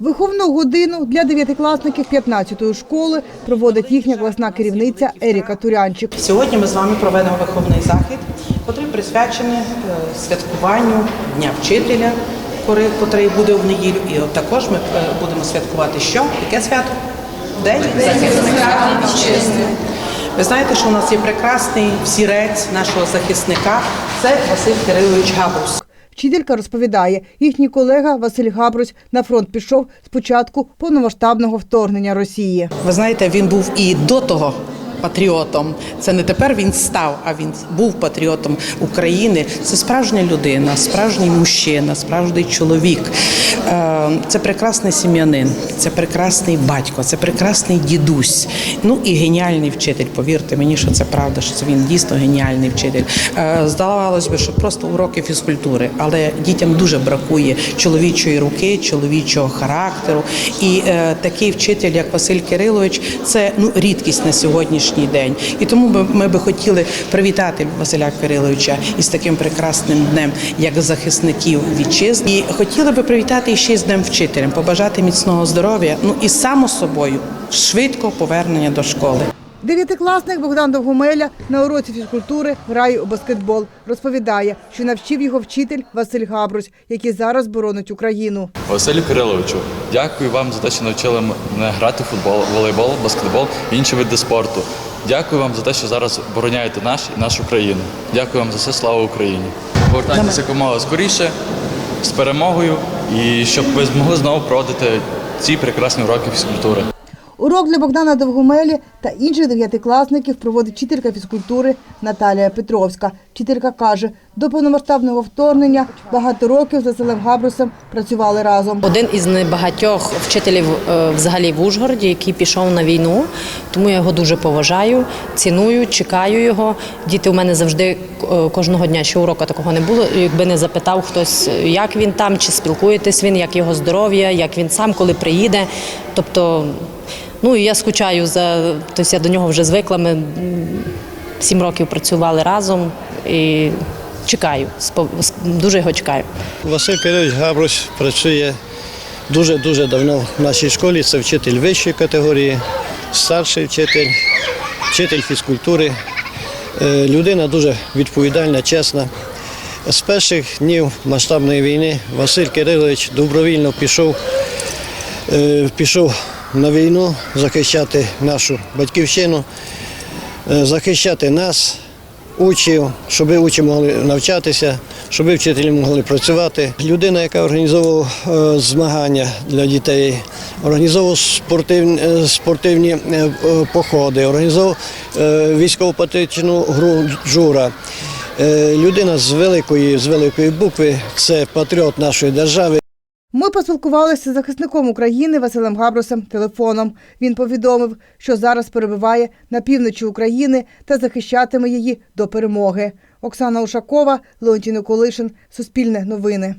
Виховну годину для дев'ятикласників 15-ї школи проводить їхня класна керівниця Еріка Турянчик. Сьогодні ми з вами проведемо виховний захід, який присвячений е, святкуванну Дня вчителя, котрий буде в неділю. І от також ми е, будемо святкувати що? Яке свято? День захисника вітчизни. Ви знаєте, що у нас є прекрасний всірець нашого захисника. Це Василь Кирилович Габус. Вчителька розповідає, їхній колега Василь Габрусь на фронт пішов з початку повномасштабного вторгнення Росії. Ви знаєте, він був і до того патріотом. Це не тепер він став, а він був патріотом України. Це справжня людина, справжній мужчина, справжній чоловік. Е, Це прекрасний сім'янин, це прекрасний батько, це прекрасний дідусь. Ну і геніальний вчитель. Повірте мені, що це правда, що це він дійсно геніальний вчитель. Е, Здавалось би, що просто уроки фізкультури, але дітям дуже бракує чоловічої руки, чоловічого характеру. І е, такий вчитель, як Василь Кирилович, це ну рідкість на сьогоднішній день. І тому би ми би хотіли привітати Василя Кириловича із таким прекрасним днем, як захисників вітчизни. І хотіли би привітати ще з днем вчителям, побажати міцного здоров'я. Ну і само собою швидкого повернення до школи. Дев'ятикласник Богдан Довгомеля на уроці фізкультури грає у баскетбол. Розповідає, що навчив його вчитель Василь Габрусь, який зараз боронить Україну. Василю Кириловичу, дякую вам за те, що навчили мене грати в футбол, волейбол, баскетбол і інші види спорту. Дякую вам за те, що зараз обороняєте наш і нашу країну. Дякую вам за все, слава Україні. Повертайтеся якомога скоріше з перемогою і щоб ви змогли знову проводити ці прекрасні уроки фізкультури. Урок для Богдана Довгомелі та інших дев'ятикласників проводить вчителька фізкультури Наталія Петровська. Вчителька каже, до повномасштабного вторгнення багато років з Василем Габрусем працювали разом. Один із небагатьох вчителів е, взагалі в Ужгороді, який пішов на війну, тому я його дуже поважаю, ціную, чекаю його. Діти у мене завжди е, кожного дня, що уроку такого не було. Якби не запитав хтось, як він там, чи спілкуєтесь він, як його здоров'я, як він сам, коли приїде. Тобто, ну і я скучаю за тобто я до нього вже звикла. Ми сім років працювали разом і чекаю. Дуже його чекаю. Василь Кирилович Габрусь працює дуже-дуже давно в нашій школі. Це вчитель вищої категорії, старший вчитель, вчитель фізкультури. Е, Людина дуже відповідальна, чесна. З перших днів масштабної війни Василь Кирилович добровільно пішов, е, пішов на війну захищати нашу батьківщину, е, захищати нас, учнів, щоб учні могли навчатися, щоб вчителі могли працювати. Людина, яка організовувала е, змагання для дітей, організовував спортивні, е, спортивні е, походи, організовував військово-патріотичну гру Джура. Людина з великої, з великої букви це патріот нашої держави. Поспілкувалися з захисником України Василем Габрусом телефоном. Він повідомив, що зараз перебуває на півночі України та захищатиме її до перемоги. Оксана Ушакова, Леонтій Николишин, Суспільне новини.